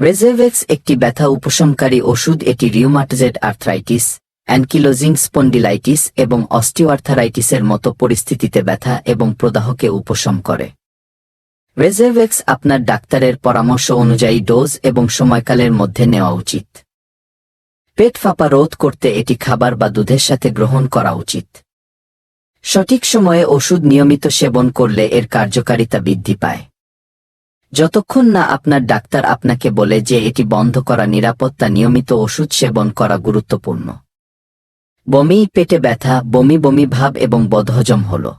রেজেভেক্স একটি ব্যথা উপশমকারী ওষুধ, এটি রিউমাটজেড আর্থ্রাইটিস অ্যানকিলোজিং স্পন্ডিলাইটিস এবং অস্টিওআর্থারাইটিসের মতো পরিস্থিতিতে ব্যথা এবং প্রদাহকে উপশম করে। রেজেভেক্স আপনার ডাক্তারের পরামর্শ অনুযায়ী ডোজ এবং সময়কালের মধ্যে নেওয়া উচিত। পেট ফাঁপা রোধ করতে এটি খাবার বা দুধের সাথে গ্রহণ করা উচিত। সঠিক সময়ে ওষুধ নিয়মিত সেবন করলে এর কার্যকারিতা বৃদ্ধি পায়। যতক্ষণ না আপনার ডাক্তার আপনাকে বলে যে এটি বন্ধ করা নিরাপত্তা নিয়মিত ওষুধ সেবন করা গুরুত্বপূর্ণ। বমি, পেটে ব্যথা, বমি বমি ভাব এবং বদহজম হল।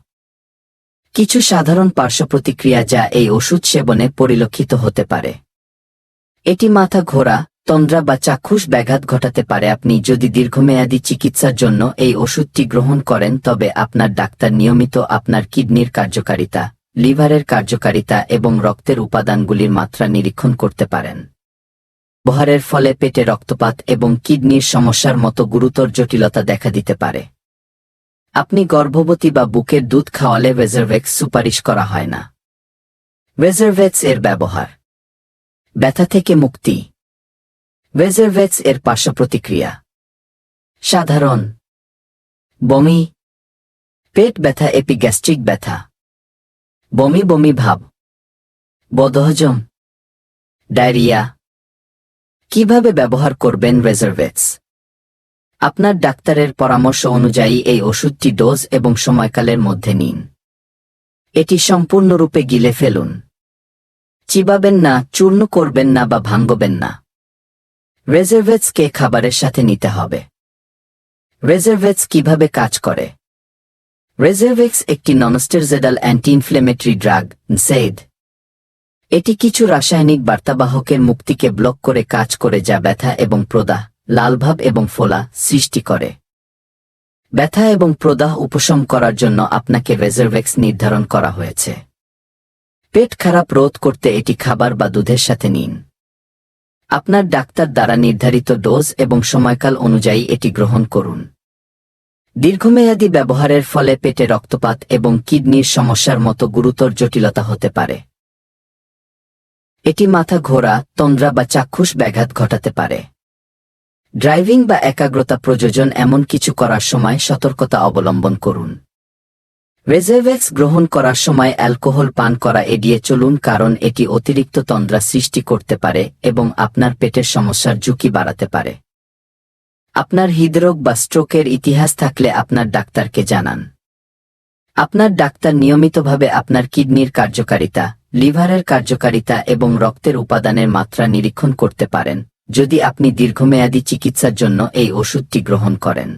কিছু সাধারণ পার্শ্বপ্রতিক্রিয়া যা এই ওষুধ সেবনে পরিলক্ষিত হতে পারে। এটি মাথা ঘোরা, তন্দ্রা বা চাক্ষুষ ব্যাঘাত ঘটাতে পারে। আপনি যদি দীর্ঘমেয়াদী চিকিৎসার জন্য এই ওষুধটি গ্রহণ করেন, তবে আপনার ডাক্তার নিয়মিত আপনার কিডনির কার্যকারিতা লিভারের কার্যকারিতা এবং রক্তের উপাদানগুলির মাত্রা নিরীক্ষণ করতে পারেন। বহারের ফলে পেটে রক্তপাত এবং কিডনির সমস্যার মতো গুরুতর জটিলতা দেখা দিতে পারে। আপনি গর্ভবতী বা বুকের দুধ খাওয়ালে ভেজারভেক্স সুপারিশ করা হয় না। ভেজারভেক্স এর ব্যবহার। ব্যথা থেকে মুক্তি। ভেজারভেক্স এর পার্শ্ব প্রতিক্রিয়া। সাধারণ। বমি। পেট ব্যথা, এপিগ্যাস্ট্রিক ব্যথা। বমি বমি ভাব। বদহজম। ডায়রিয়া। কীভাবে ব্যবহার করবেন রেজারভেক্স আপনার ডাক্তারের পরামর্শ অনুযায়ী এই ওষুধটি ডোজ এবং সময়কালের মধ্যে নিন। এটি সম্পূর্ণরূপে গিলে ফেলুন। চিবাবেন না, চূর্ণ করবেন না বা ভাঙ্গবেন না। রেজারভেটসকে খাবারের সাথে নিতে হবে। রেজারভেটস কীভাবে কাজ করে? রেজারভেক্স একটি ননস্টেরজেডাল অ্যান্টি ইনফ্লেমেটরি ড্রাগ সেড এটি কিছু রাসায়নিক বার্তাবাহকের মুক্তিকে ব্লক করে কাজ করে যা ব্যথা এবং প্রদাহ লালভাব এবং ফোলা সৃষ্টি করে। ব্যথা এবং প্রদাহ উপশম করার জন্য আপনাকে রেজারভেক্স নির্ধারণ করা হয়েছে। পেট খারাপ রোধ করতে এটি খাবার বা দুধের সাথে নিন। আপনার ডাক্তার দ্বারা নির্ধারিত ডোজ এবং সময়কাল অনুযায়ী এটি গ্রহণ করুন। দীর্ঘমেয়াদী ব্যবহারের ফলে পেটে রক্তপাত এবং কিডনির সমস্যার মতো গুরুতর জটিলতা হতে পারে। এটি মাথা ঘোরা, তন্দ্রা বা চাক্ষুষ ব্যাঘাত ঘটাতে পারে। ড্রাইভিং বা একাগ্রতা প্রযোজন এমন কিছু করার সময় সতর্কতা অবলম্বন করুন। রেজারভেক্স গ্রহণ করার সময় অ্যালকোহল পান করা এড়িয়ে চলুন কারণ এটি অতিরিক্ত তন্দ্রা সৃষ্টি করতে পারে এবং আপনার পেটের সমস্যার ঝুঁকি বাড়াতে পারে। আপনার হৃদরোগ বা স্ট্রোকের ইতিহাস থাকলে আপনার ডাক্তারকে জানান। আপনার ডাক্তার নিয়মিতভাবে আপনার কিডনির কার্যকারিতা, লিভারের কার্যকারিতা এবং রক্তের উপাদানের মাত্রা নিরীক্ষণ করতে পারেন, যদি আপনি দীর্ঘমেয়াদী চিকিৎসার জন্য এই ওষুধটি গ্রহণ করেন।